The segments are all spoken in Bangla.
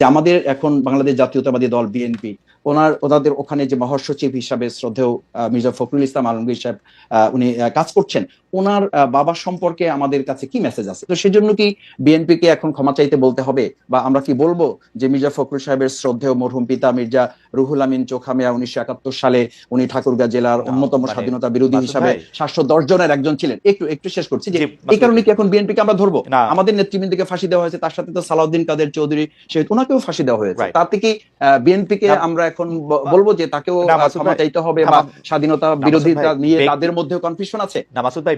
যে আমাদের এখন বাংলাদেশ জাতীয়তাবাদী দল বিএনপি ওনার, ওনাদের ওখানে যে মহাসচিব হিসাবে শ্রদ্ধেয় মির্জা ফখরুল ইসলাম আলমগীর সাহেব উনি কাজ করছেন ওনার বাবা সম্পর্কে আমাদের কাছে কি মেসেজ আছে? তো সেজন্য কি বিএনপি কে এখন ক্ষমা চাইতে বলতে হবে? বা আমরা কি বলব যে মির্জা ফখরুল সাহেবের শ্রদ্ধেয় মরহুম পিতা মির্জা রুহুল আমিন চোখামিয়া উনিশশো একাত্তর সালে উনি ঠাকুরগাঁ জেলার অন্যতম মানে স্বাধীনতা বিরোধী হিসাবে সাতশো দশ জনের একজন ছিলেন। একটু একটু শেষ করছি যে এই কারণে কি এখন বিএনপি কে আমরা ধরবো? আমাদের নেতৃবৃন্দকে ফাঁসি দেওয়া হয়েছে তার সাথে তো সালাউদ্দিন কাদের চৌধুরী সে ওনাকেও ফাঁসি দেওয়া হয়েছে. তাতে কি বিএনপি কে আমরা এখন বলব যে তাকেও ক্ষমা চাইতে হবে বা স্বাধীনতা বিরোধিতা নিয়ে তাদের মধ্যেও কনফিউশন আছে। না মাসুদ ভাই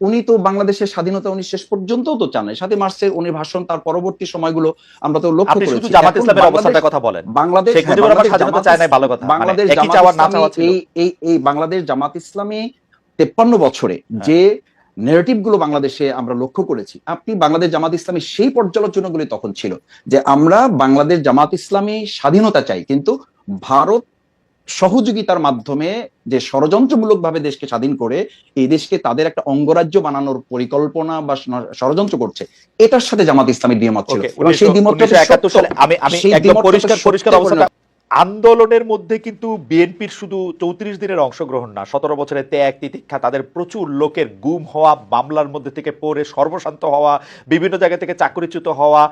উনি তো বাংলাদেশের স্বাধীনতা উনি শেষ পর্যন্ত তো চান সাথে মার্চে উনি ভাষণ তার পরবর্তী সময়গুলো আমরা তো লক্ষ্য করেছি জামাত ইসলামের অবস্থানটার কথা বলেন বাংলাদেশ স্বাধীনতা চায় নাই ভালো কথা। মানে বাংলাদেশ জামাত চাওয়ার না চাওয়া ছিল। এই এই এই বাংলাদেশ জামাত ইসলামী তেপ্পান্ন বছরে হ্যাঁ। যে নেগেটিভগুলো বাংলাদেশে আমরা লক্ষ্য করেছি আপনি বাংলাদেশ জামাত ইসলামী সেই পর্যালোচনাগুলি তখন ছিল যে আমরা বাংলাদেশ জামাত ইসলামী স্বাধীনতা চাই কিন্তু ভারত সহযোগিতার মাধ্যমে যে ষড়যন্ত্রমূলক ভাবে দেশকে স্বাধীন করে এই দেশকে তাদের একটা অঙ্গরাজ্য বানানোর পরিকল্পনা বা ষড়যন্ত্র করছে এটার সাথে জামাত ইসলামী দ্বিমত ছিল। এবং সেই দ্বিমতটা তো 1971 সত্য। সালে আমি আমি একদম পরিষ্কার পরিষ্কার সত্যে আন্দোলনের মধ্যে কিন্তু বিএনপির শুধু চৌত্রিশ দিনের অংশগ্রহণ না সতেরো বছরের ত্যাগ তিতিক্ষা তাদের প্রচুর লোকের গুম হওয়া মামলার মধ্যে থেকে পড়ে সর্বশান্ত হওয়া বিভিন্ন জায়গা থেকে চাকরিচ্যুত হওয়া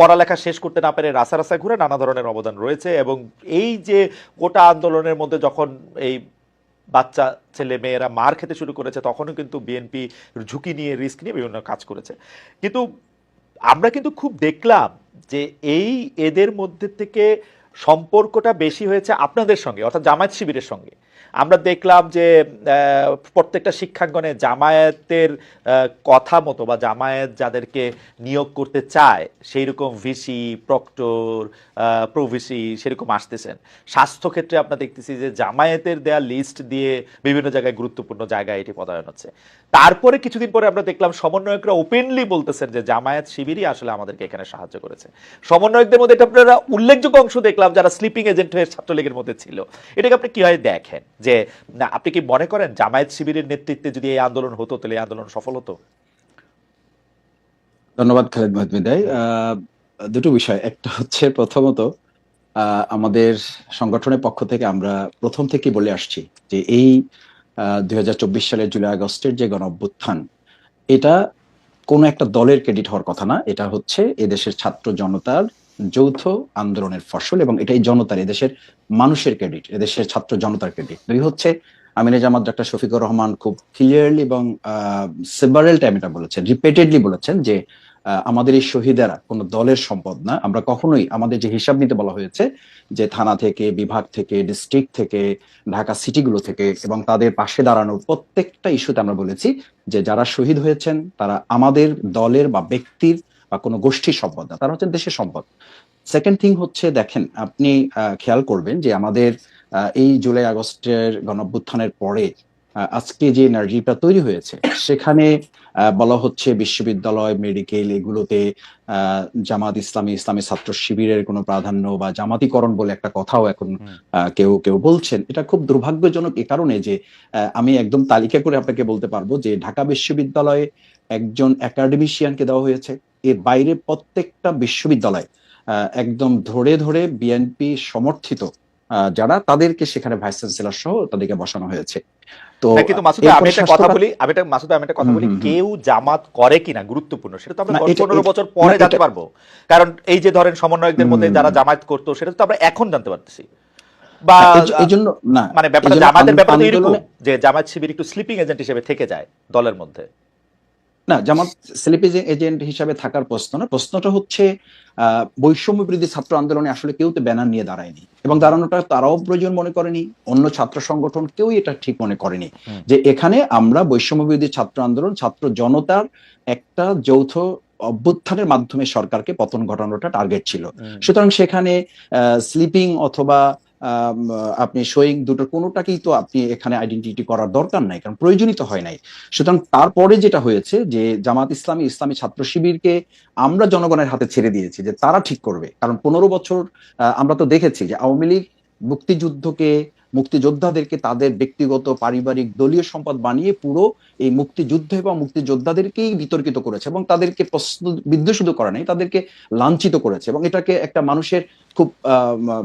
পড়ালেখা শেষ করতে না পেরে রাস্তা রাস্তায় ঘুরে নানা ধরনের অবদান রয়েছে এবং এই যে গোটা আন্দোলনের মধ্যে যখন এই বাচ্চা, ছেলে, মেয়েরা মার খেতে শুরু করেছে, তখনও কিন্তু বিএনপি ঝুঁকি নিয়ে, রিস্ক নিয়ে বিভিন্ন কাজ করেছে। কিন্তু আমরা কিন্তু খুব দেখলাম যে এই এদের মধ্যে থেকে সম্পর্কটা বেশি হয়েছে আপনাদের সঙ্গে, অর্থাৎ জামায়াত শিবিরের সঙ্গে। আমরা দেখলাম যে প্রত্যেকটা শিক্ষাঙ্গনে জামায়াতের কথা মতো বা জামায়াত যাদেরকে নিয়োগ করতে চায় সেই রকম ভিসি, প্রক্টর প্রভিসি সেরকম আসতেছেন। স্বাস্থ্যক্ষেত্রে আমরা দেখতেছি যে, জামায়াতের দেয়া লিস্ট দিয়ে বিভিন্ন জায়গায় গুরুত্বপূর্ণ জায়গায় এটি পদায়ন হচ্ছে। তারপরে কিছুদিন পরে আমরা দেখলাম সমন্বয়করা ওপেনলি বলতেছেন যে, জামায়াত শিবিরই আসলে আমাদেরকে এখানে সাহায্য করেছে। সমন্বয়কদের মধ্যে এটা আপনারা উল্লেখযোগ্য অংশ দেখলাম যারা স্লিপিং এজেন্ট হয়ে ছাত্রলীগের মধ্যে ছিল। এটাকে আপনি কীভাবে দেখেন? যে আপনি কি মনে করেন জামায়াত শিবিরের নেতৃত্বে যদি এই আন্দোলন হতো, তাহলে এই আন্দোলন সফল হতো? ধন্যবাদ, খালেদ মহমিদাই দুটো বিষয়। একটা হচ্ছে প্রথমত আমাদের সংগঠনের পক্ষ থেকে আমরা প্রথম থেকে বলে আসছি যে এই দুই হাজার চব্বিশ সালের জুলাই আগস্টের যে গণ অভ্যুত্থান এটা কোনো একটা দলের ক্রেডিট হওয়ার কথা না। এটা হচ্ছে এদেশের ছাত্র জনতার যৌথ আন্দোলনের ফসল এবং এটাই জনতার, এদেশের মানুষের ক্রেডিট এদেশের ছাত্র জনতার ক্রেডিট দুই হচ্ছে আমিনে জামাত ডাক্তার শফিকুর রহমান খুব ক্লিয়ারলি এবং সেভারেল টাইম এটা বলেছেন রিপিটেডলি বলেছেন যে আমাদের এই শহীদেরা কোনো দলের সম্পদ না। আমরা কখনোই আমাদের যে হিসাব নিতে বলা হয়েছে যে থানা থেকে, বিভাগ থেকে ডিস্ট্রিক্ট থেকে, ঢাকা সিটিগুলো থেকে এবং তাদের পাশে দাঁড়ানোর প্রত্যেকটা ইস্যুতে আমরা বলেছি যে যারা শহীদ হয়েছেন, তারা আমাদের দলের বা ব্যক্তির বা কোনো গোষ্ঠীর সম্পদ না তারা হচ্ছেন দেশের সম্পদ। সেকেন্ড থিং হচ্ছে দেখেন আপনি খেয়াল করবেন যে আমাদের এই জুলাই আগস্টের গণঅভ্যুত্থানের পরে আজকে যে এনার্জিটা তৈরি হয়েছে সেখানে বলা হচ্ছে বিশ্ববিদ্যালয় মেডিকেল এগুলোতে জামাত ইসলামী ইসলামী ছাত্র শিবিরের কোনো প্রাধান্য বা জামাতিকরণ বলে একটা কথাও এখন আহ, কেউ কেউ বলছেন। এটা খুব দুর্ভাগ্যজনক এ কারণে যে আহ, আমি একদম তালিকা করে আপনাকে বলতে পারব যে ঢাকা বিশ্ববিদ্যালয়ে একজন একাডেমিশিয়ানকে দেওয়া হয়েছে। এর বাইরে প্রত্যেকটা বিশ্ববিদ্যালয় একদম ধরে ধরে বিএনপি সমর্থিত যারা তাদেরকে সেখানে ভাইস চ্যান্সেলর সহ তাদেরকে বসানো হয়েছে। তো কিন্তু মাসুদ আমি একটা কথা বলি আমি একটা মাসুদ আমি একটা কথা বলি। কেউ জামাত করে কিনা গুরুত্বপূর্ণ সেটা তো আমরা না, দশ এটা- পনেরো এটা- বছর পরে জানতে পারব। কারণ এই যে ধরেন সমন্বয়কদের মধ্যে যারা জামায়াত করতো সেটা তো আমরা এখন জানতে পারতেছি। বা এই জন্য না মানে ব্যাপারটা জামাতের ব্যাপারটা এরকম যে জামাত শিবির একটু স্লিপিং এজেন্ট হিসেবে থেকে যায় দলের মধ্যে। না জামাত স্লিপিং এজেন্ট হিসাবে থাকার প্রশ্ন না। প্রশ্নটা হচ্ছে বৈষম্য বিরোধী ছাত্র আন্দোলনে আসলে কেউ তো ব্যানার নিয়ে দাঁড়ায়নি। এবং দাঁড়ানোটা তারাও প্রয়োজন মনে করেনি অন্য ছাত্র সংগঠন কেউই এটা ঠিক মনে করেনি। যে এখানে আমরা বৈষম্য বিরোধী ছাত্র আন্দোলন ছাত্র জনতার একটা যৌথ অভ্যুত্থানের মাধ্যমে সরকারকে পতন ঘটানোটা টার্গেট ছিল। সুতরাং সেখানে স্লিপিং অথবা আপনি শোয়িং দুটোর কোনোটাকেই তো আপনি এখানে আইডেন্টিটি করার দরকার নাই, কারণ প্রয়োজনই তো হয় নাই। সুতরাং তারপরে যেটা হয়েছে যে জামাত ইসলামী ইসলামী ছাত্র শিবিরকে আমরা জনগণের হাতে ছেড়ে দিয়েছি যে তারা ঠিক করবে। কারণ পনেরো বছর আমরা তো দেখেছি যে আওয়ামী লীগ মুক্তিযুদ্ধকে, মুক্তিযোদ্ধাদেরকে তাদের ব্যক্তিগত, পারিবারিক, দলীয় সম্পদ বানিয়ে পুরো এই মুক্তিযুদ্ধ এবং মুক্তিযোদ্ধাদেরকেই বিতর্কিত করেছে এবং তাদেরকে প্রশ্ন বিদ্বেষ শুধু করে নাই তাদেরকে লাঞ্ছিত করেছে এবং এটাকে একটা মানুষের খুব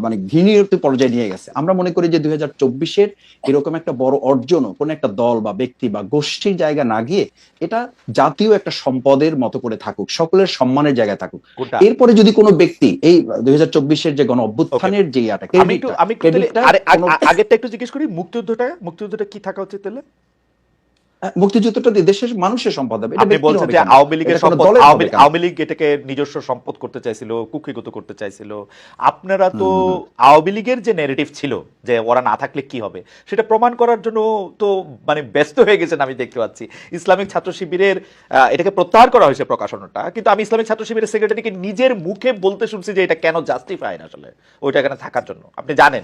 মানে ঘৃণীয় পর্যায়ে নিয়ে গেছে। আমরা মনে করি যে দুই হাজার চব্বিশের এরকম একটা বড় অর্জনও কোনো একটা দল বা ব্যক্তি বা গোষ্ঠীর জায়গা না গিয়ে এটা জাতীয় একটা সম্পদের মতো করে থাকুক সকলের সম্মানের জায়গায় থাকুক। এরপরে যদি কোনো ব্যক্তি এই দুই হাজার চব্বিশের যে গণ অভ্যুত্থানের যে ইয়াটা আমি একটু আমি আগেরটা একটু জিজ্ঞেস করি মুক্তিযুদ্ধটা মুক্তিযুদ্ধটা কি থাকা উচিত তাহলে? মুক্তিযুদ্ধটা দেশের মানুষের সম্পদ হবে। আপনি বলছেন যে আওয়ামী লীগের সম্পদ আওয়ামী লীগ এটাকে নিজস্ব সম্পদ করতে চাইছিল কুক্ষিগত করতে চাইছিল। আপনারা তো আওয়ামী লীগের যে নেগেটিভ ছিল যে ওরা না থাকলে কি হবে সেটা প্রমাণ করার জন্য তো মানে ব্যস্ত হয়ে গেছেন আমি দেখতে পাচ্ছি। ইসলামিক ছাত্র শিবিরের এটাকে প্রত্যাহার করা হয়েছে প্রকাশনাটা কিন্তু আমি ইসলামিক ছাত্র শিবিরের সেক্রেটারিকে নিজের মুখে বলতে শুনছি যে এটা কেন জাস্টিফাই আসলে ওইটা এখানে থাকার জন্য। আপনি জানেন?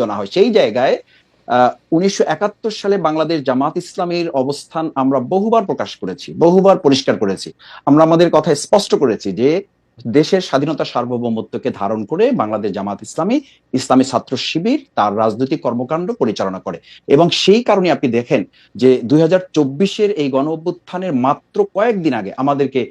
না হয়। সেই জায়গায় উনিশশো একাত্তর সালে বাংলাদেশ জামাত ইসলামের অবস্থান আমরা বহুবার প্রকাশ করেছি, বহুবার পরিষ্কার করেছি। আমরা আমাদের কথা স্পষ্ট করেছি যে, দেশের স্বাধীনতা সার্বভৌমত্বকে ধারণ করে বাংলাদেশ জামাত ইসলামী ইসলামী ছাত্র শিবির তার রাজনৈতিক কর্মকাণ্ড পরিচালনা করে। এবং সেই কারণে আপনি দেখেন যে, দুই চব্বিশের এই গণ অভ্যুত্থানের মাত্র কয়েকদিন আগে আমাদেরকে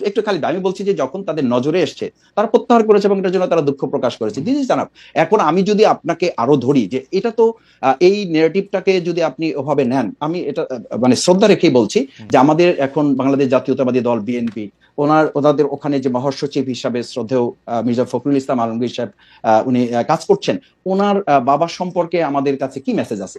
একটু খালি আমি বলছি যে যখন তাদের নজরে এসছে তারা প্রত্যাহার করেছে এবং এটার জন্য তারা দুঃখ প্রকাশ করেছে। দিস ইজ এখন আমি যদি আপনাকে আরও ধরি যে এটা তো এই নেগেটিভটাকে যদি আপনি ওভাবে নেন আমি এটা মানে শ্রদ্ধা রেখেই বলছি যে আমাদের এখন বাংলাদেশ জাতীয়তাবাদী দল বিএনপি ওনার ওনাদের ওখানে যে মহাসচিব হিসাবে শ্রদ্ধেয় আহ, মির্জা ফখরুল ইসলাম আলমগীর সাহেব উনি কাজ করছেন ওনার বাবা সম্পর্কে আমাদের কাছে কি মেসেজ আছে?